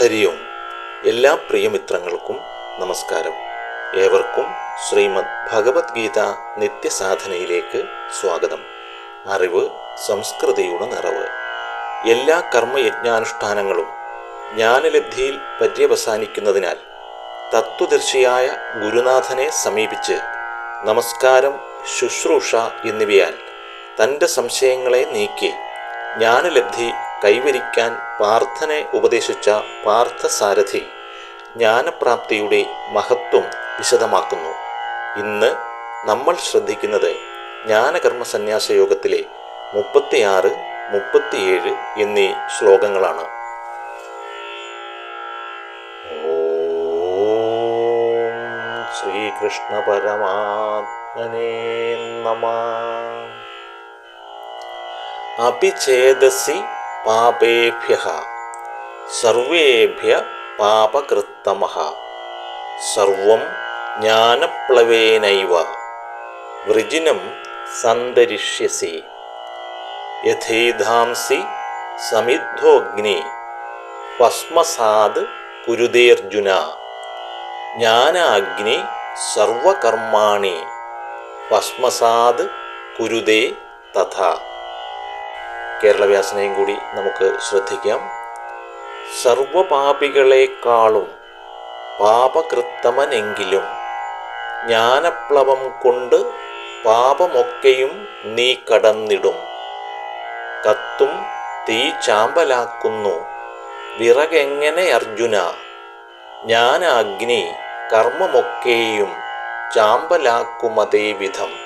ഹരി ഓം എല്ലാ പ്രിയമിത്രങ്ങൾക്കും നമസ്കാരം. ഏവർക്കും ശ്രീമദ് ഭഗവത്ഗീത നിത്യസാധനയിലേക്ക് സ്വാഗതം. അറിവ് സംസ്കൃതിയുടെ നിറവ്. എല്ലാ കർമ്മയജ്ഞാനുഷ്ഠാനങ്ങളും ജ്ഞാനലബ്ധിയിൽ പര്യവസാനിക്കുന്നതിനാൽ തത്വദർശിയായ ഗുരുനാഥനെ സമീപിച്ച് നമസ്കാരം ശുശ്രൂഷ എന്നിവയാൽ തന്റെ സംശയങ്ങളെ നീക്കി ജ്ഞാനലബ്ധി കൈവരിക്കാൻ പാർത്ഥനെ ഉപദേശിച്ച പാർത്ഥസാരഥി ജ്ഞാനപ്രാപ്തിയുടെ മഹത്വം വിശദമാക്കുന്നു. ഇന്ന് നമ്മൾ ശ്രദ്ധിക്കുന്നത് ജ്ഞാനകർമ്മ സന്യാസ യോഗത്തിലെ മുപ്പത്തിയാറ് മുപ്പത്തിയേഴ് എന്നീ ശ്ലോകങ്ങളാണ്. ശ്രീകൃഷ്ണ പരമാത്മനേ നമ. അപിചേതസി പാപേഭ്യ സർവേഭ്യ പാപകൃത്തമ സർവം ജ്ഞാനപ്ലവേനൈവ. വൃജിനം സന്തരിഷ്യസി. യഥേധാംസി സമിദ്ധോഗ്നി. ഭസ്മസാദ് കുരുതേർജുന. ജ്ഞാനാഗ്നി സർവകർമാണി. ഭസ്മസാദ് കുരുതേ തഥാ. കേരളവ്യാസനെയും കൂടി നമുക്ക് ശ്രദ്ധിക്കാം. സർവപാപികളെക്കാളും പാപകൃത്തമനെങ്കിലും ജ്ഞാനപ്ലവം കൊണ്ട് പാപമൊക്കെയും നീ കടന്നിടും. കത്തും തീ ചാമ്പലാക്കുന്നു. വിറകെങ്ങനെ അർജുന? ജ്ഞാനാഗ്നി കർമ്മമൊക്കെയും ചാമ്പലാക്കുമതേ വിധം.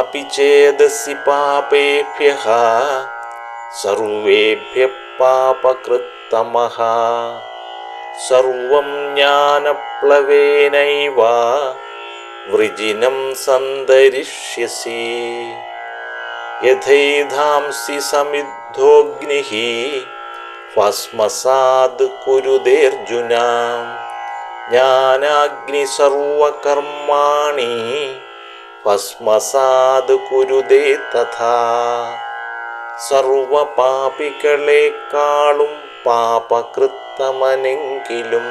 अपि चेदसि पापेभ्यः सर्वेभ्यः पापकृत्तमः सर्वं ज्ञानप्लवेनैव वृजिनं सन्दरिष्यसि यथैधांसि समिद्धोऽग्निः भस्मसाद् कुरुदेऽर्जुन ज्ञानाग्निसर्वकर्माणि ഭസ്മസാദ് കുരുതേ തഥാ. സർവപാപികളെക്കാളും പാപകൃത്തമനെങ്കിലും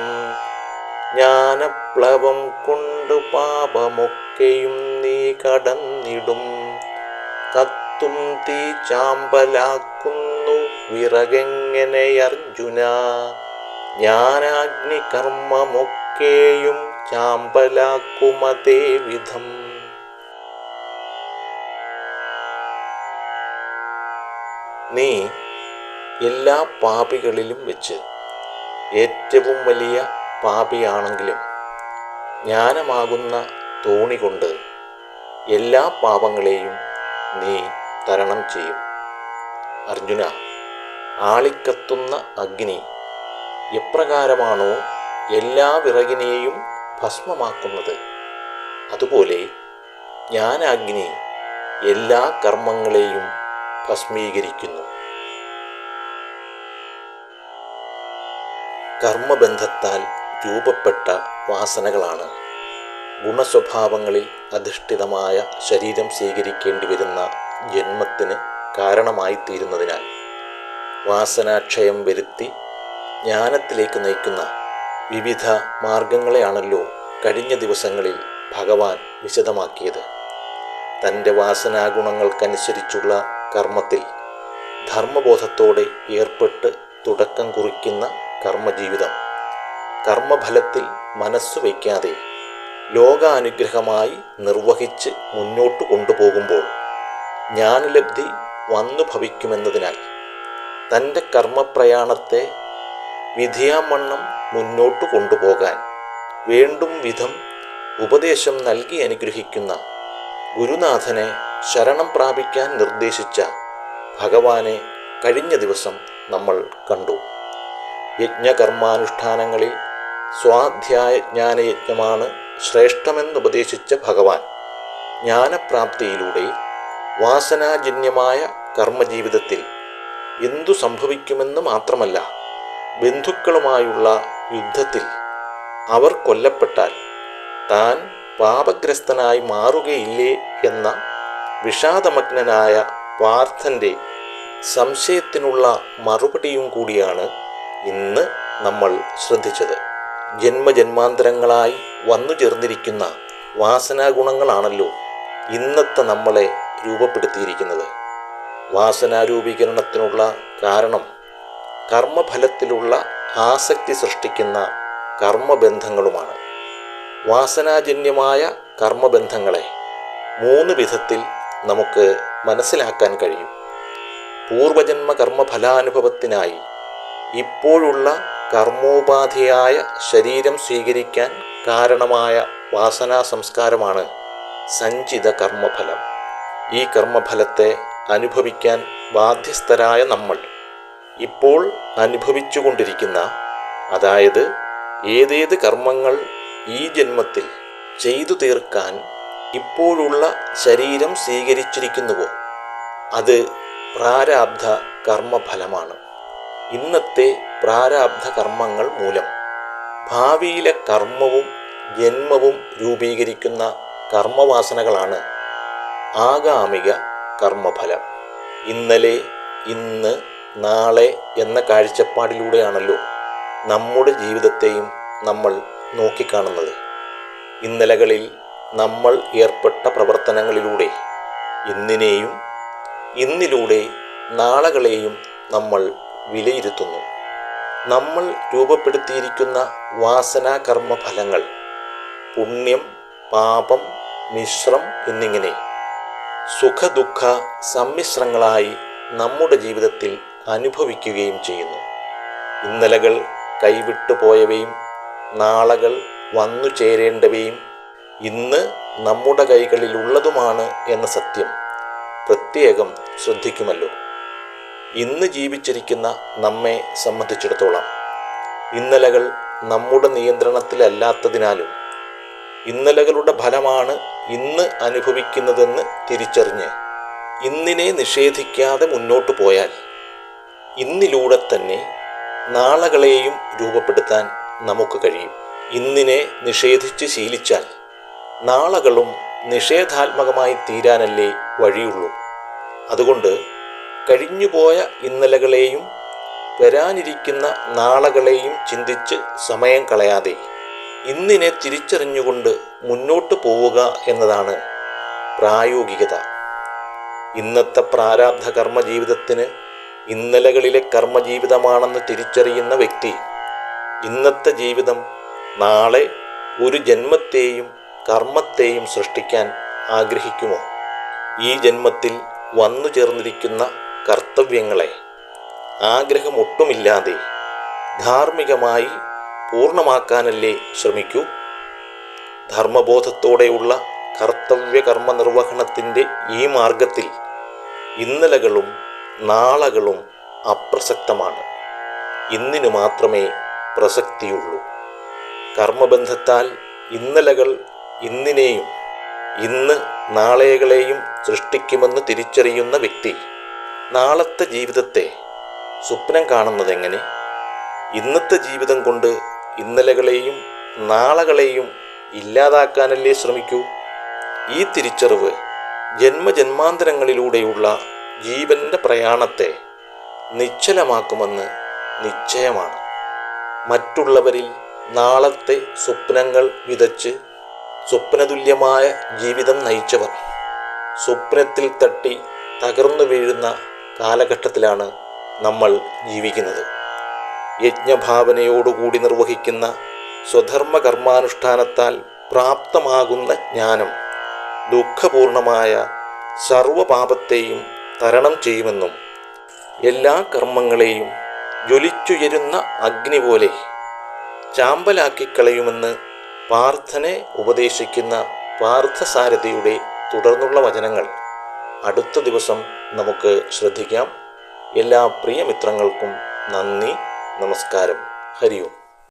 ജ്ഞാനപ്ലവം കൊണ്ട് പാപമൊക്കെയും നീ കടന്നിടും. കത്തും തീ ചാമ്പലാക്കുന്നു വിറകെങ്ങനെ അർജുന? ജ്ഞാനാഗ്നി കർമ്മമൊക്കെയും ചാമ്പലാക്കുമതേ വിധം. നീ എല്ലാ പാപികളിലും വെച്ച് ഏറ്റവും വലിയ പാപിയാണെങ്കിലും ജ്ഞാനമാകുന്ന തോണി കൊണ്ട് എല്ലാ പാപങ്ങളെയും നീ തരണം ചെയ്യും. അർജുന ആളിക്കത്തുന്ന അഗ്നി എപ്രകാരമാണോ എല്ലാ വിറകിനെയും ഭസ്മമാക്കുന്നത്? അതുപോലെ ജ്ഞാനാഗ്നി എല്ലാ കർമ്മങ്ങളെയും ഭസ്മീകരിക്കുന്നു. കർമ്മബന്ധത്താൽ രൂപപ്പെട്ട വാസനകളാണ് ഗുണസ്വഭാവങ്ങളിൽ അധിഷ്ഠിതമായ ശരീരം സ്വീകരിക്കേണ്ടി വരുന്ന ജന്മത്തിന് കാരണമായിത്തീരുന്നതിനാൽ വാസനാക്ഷയം വരുത്തി ജ്ഞാനത്തിലേക്ക് നയിക്കുന്ന വിവിധ മാർഗങ്ങളെയാണല്ലോ കഴിഞ്ഞ ദിവസങ്ങളിൽ ഭഗവാൻ വിശദമാക്കിയത്. തന്റെ വാസനാഗുണങ്ങൾക്കനുസരിച്ചുള്ള കർമ്മത്തിൽ ധർമ്മബോധത്തോടെ ഏർപ്പെട്ട് തുടക്കം കുറിക്കുന്ന കർമ്മജീവിതം. കർമ്മഫലത്തിൽ മനസ്സു വയ്ക്കാതെ ലോകാനുഗ്രഹമായി നിർവഹിച്ച് മുന്നോട്ട് കൊണ്ടുപോകുമ്പോൾ ജ്ഞാനലബ്ധി വന്നു ഭവിക്കുമെന്നതിനാൽ തന്റെ കർമ്മപ്രയാണത്തെ വിധിയാമണ്ണം മുന്നോട്ട് കൊണ്ടുപോകാൻ വേണ്ടും വിധം ഉപദേശം നൽകി അനുഗ്രഹിക്കുന്ന ഗുരുനാഥനെ ശരണം പ്രാപിക്കാൻ നിർദ്ദേശിച്ച ഭഗവാനെ കഴിഞ്ഞ ദിവസം നമ്മൾ കണ്ടു. യജ്ഞകർമാനുഷ്ഠാനങ്ങളിൽ സ്വാധ്യായ ജ്ഞാനയജ്ഞമാണ് ശ്രേഷ്ഠമെന്നുപദേശിച്ച ഭഗവാൻ. ജ്ഞാനപ്രാപ്തിയിലൂടെ വാസനാജന്യമായ കർമ്മജീവിതത്തിൽ എന്തു സംഭവിക്കുമെന്ന് മാത്രമല്ല ബന്ധുക്കളുമായുള്ള യുദ്ധത്തിൽ അവർ കൊല്ലപ്പെട്ടാൽ താൻ പാപഗ്രസ്തനായി മാറുകയില്ലേ എന്ന വിഷാദമഗ്നനായ പാർത്ഥന്റെ സംശയത്തിനുള്ള മറുപടിയും കൂടിയാണ് ഇന്ന് നമ്മൾ ശ്രദ്ധിച്ചത്. ജന്മജന്മാന്തരങ്ങളായി വന്നു ചേർന്നിരിക്കുന്ന വാസനാഗുണങ്ങളാണല്ലോ ഇന്നത്തെ നമ്മളെ രൂപപ്പെടുത്തിയിരിക്കുന്നത്. വാസനാരൂപീകരണത്തിനുള്ള കാരണം കർമ്മഫലത്തിലുള്ള ആസക്തി സൃഷ്ടിക്കുന്ന കർമ്മബന്ധങ്ങളുമാണ്. വാസനാജന്യമായ കർമ്മബന്ധങ്ങളെ മൂന്ന് വിധത്തിൽ നമുക്ക് മനസ്സിലാക്കാൻ കഴിയും. പൂർവജന്മ കർമ്മഫലാനുഭവത്തിനായി ഇപ്പോഴുള്ള കർമ്മോപാധിയായ ശരീരം സ്വീകരിക്കാൻ കാരണമായ വാസനാ സംസ്കാരമാണ് സഞ്ചിത കർമ്മഫലം. ഈ കർമ്മഫലത്തെ അനുഭവിക്കാൻ ബാധ്യസ്ഥരായ നമ്മൾ ഇപ്പോൾ അനുഭവിച്ചുകൊണ്ടിരിക്കുന്ന അതായത് ഏതേത് കർമ്മങ്ങൾ ഈ ജന്മത്തിൽ ചെയ്തു തീർക്കാൻ ഇപ്പോഴുള്ള ശരീരം സ്വീകരിച്ചിരിക്കുന്നുവോ? അത് പ്രാരാബ്ധ കർമ്മഫലമാണ്. ഇന്നത്തെ പ്രാരാബ്ധ കർമ്മങ്ങൾ മൂലം ഭാവിയിലെ കർമ്മവും ജന്മവും രൂപീകരിക്കുന്ന കർമ്മവാസനകളാണ് ആഗാമിക കർമ്മഫലം. ഇന്നലെ ഇന്ന് നാളെ എന്ന കാഴ്ചപ്പാടിലൂടെയാണല്ലോ നമ്മുടെ ജീവിതത്തെയും നമ്മൾ നോക്കിക്കാണുന്നത്. ഇന്നലകളിൽ നമ്മൾ ഏർപ്പെട്ട പ്രവർത്തനങ്ങളിലൂടെ ഇന്നിനെയും ഇന്നിലൂടെ നാളകളെയും നമ്മൾ വിലയിരുത്തുന്നു. നമ്മൾ രൂപപ്പെടുത്തിയിരിക്കുന്ന വാസനാകർമ്മ ഫലങ്ങൾ പുണ്യം പാപം മിശ്രം എന്നിങ്ങനെ സുഖദുഃഖ സമ്മിശ്രങ്ങളായി നമ്മുടെ ജീവിതത്തിൽ അനുഭവിക്കുകയും ചെയ്യുന്നു. ഇന്നലകൾ കൈവിട്ടു പോയവയും നാളകൾ വന്നു ചേരേണ്ടവയും ഇന്ന് നമ്മുടെ കൈകളിലുള്ളതുമാണ് എന്ന സത്യം പ്രത്യേകം ശ്രദ്ധിക്കുമല്ലോ. ഇന്ന് ജീവിച്ചിരിക്കുന്ന നമ്മെ സംബന്ധിച്ചിടത്തോളം ഇന്നലകൾ നമ്മുടെ നിയന്ത്രണത്തിലല്ലാത്തതിനാലും ഇന്നലകളുടെ ഫലമാണ് ഇന്ന് അനുഭവിക്കുന്നതെന്ന് തിരിച്ചറിഞ്ഞ് ഇന്നിനെ നിഷേധിക്കാതെ മുന്നോട്ടു പോയാൽ ഇന്നിലൂടെ തന്നെ നാളകളെയും രൂപപ്പെടുത്താൻ നമുക്ക് കഴിയും. ഇന്നിനെ നിഷേധിച്ച് ശീലിച്ചാൽ നാളകളും നിഷേധാത്മകമായി തീരാനല്ലേ വഴിയുള്ളൂ. അതുകൊണ്ട് കഴിഞ്ഞുപോയ ഇന്നലകളെയും വരാനിരിക്കുന്ന നാളകളെയും ചിന്തിച്ച് സമയം കളയാതെ ഇന്നിനെ തിരിച്ചറിഞ്ഞുകൊണ്ട് മുന്നോട്ട് പോവുക എന്നതാണ് പ്രായോഗികത. ഇന്നത്തെ പ്രാരാബ്ധ കർമ്മ ജീവിതത്തിന് ഇന്നലകളിലെ കർമ്മജീവിതമാണെന്ന് തിരിച്ചറിയുന്ന വ്യക്തി ഇന്നത്തെ ജീവിതം നാളെ ഒരു ജന്മത്തെയും കർമ്മത്തെയും സൃഷ്ടിക്കാൻ ആഗ്രഹിക്കുമോ? ഈ ജന്മത്തിൽ വന്നു ചേർന്നിരിക്കുന്ന കർത്തവ്യങ്ങളെ ആഗ്രഹമൊട്ടുമില്ലാതെ ധാർമ്മികമായി പൂർണമാക്കാനല്ലേ ശ്രമിക്കൂ? ധർമ്മബോധത്തോടെയുള്ള കർത്തവ്യ കർമ്മ നിർവഹണത്തിന്റെ ഈ മാർഗത്തിൽ ഇന്നലകളും നാളകളും അപ്രസക്തമാണ്. ഇന്നിനു മാത്രമേ പ്രസക്തിയുള്ളൂ. കർമ്മബന്ധത്താൽ ഇന്നലകൾ ഇന്നിനെയും ഇന്ന് നാളെകളെയും സൃഷ്ടിക്കുമെന്ന് തിരിച്ചറിയുന്ന വ്യക്തി നാളത്തെ ജീവിതത്തെ സ്വപ്നം കാണുന്നതെങ്ങനെ? ഇന്നത്തെ ജീവിതം കൊണ്ട് ഇന്നലകളെയും നാളകളെയും ഇല്ലാതാക്കാനല്ലേ ശ്രമിക്കൂ? ഈ തിരിച്ചറിവ് ജന്മജന്മാന്തരങ്ങളിലൂടെയുള്ള ജീവന്റെ പ്രയാണത്തെ നിശ്ചലമാക്കുമെന്ന് നിശ്ചയമാണ്. മറ്റുള്ളവരിൽ നാളത്തെ സ്വപ്നങ്ങൾ വിതച്ച് സ്വപ്നതുല്യമായ ജീവിതം നയിച്ചവർ. സ്വപ്നത്തിൽ തട്ടി തകർന്നു വീഴുന്ന കാലഘട്ടത്തിലാണ് നമ്മൾ ജീവിക്കുന്നത്. യജ്ഞഭാവനയോടുകൂടി നിർവഹിക്കുന്ന സ്വധർമ്മ കർമാനുഷ്ഠാനത്താൽ പ്രാപ്തമാകുന്ന ജ്ഞാനം ദുഃഖപൂർണമായ സർവപാപത്തെയും തരണം ചെയ്യുമെന്നും എല്ലാ കർമ്മങ്ങളെയും ജ്വലിച്ചുയരുന്ന അഗ്നി പോലെ ചാമ്പലാക്കിക്കളയുമെന്ന് പാർത്ഥനെ ഉപദേശിക്കുന്ന പാർത്ഥസാരഥിയുടെ തുടർന്നുള്ള വചനങ്ങൾ അടുത്ത ദിവസം നമുക്ക് ശ്രദ്ധിക്കാം. എല്ലാ പ്രിയമിത്രങ്ങൾക്കും നന്ദി നമസ്കാരം. ഹരിയോം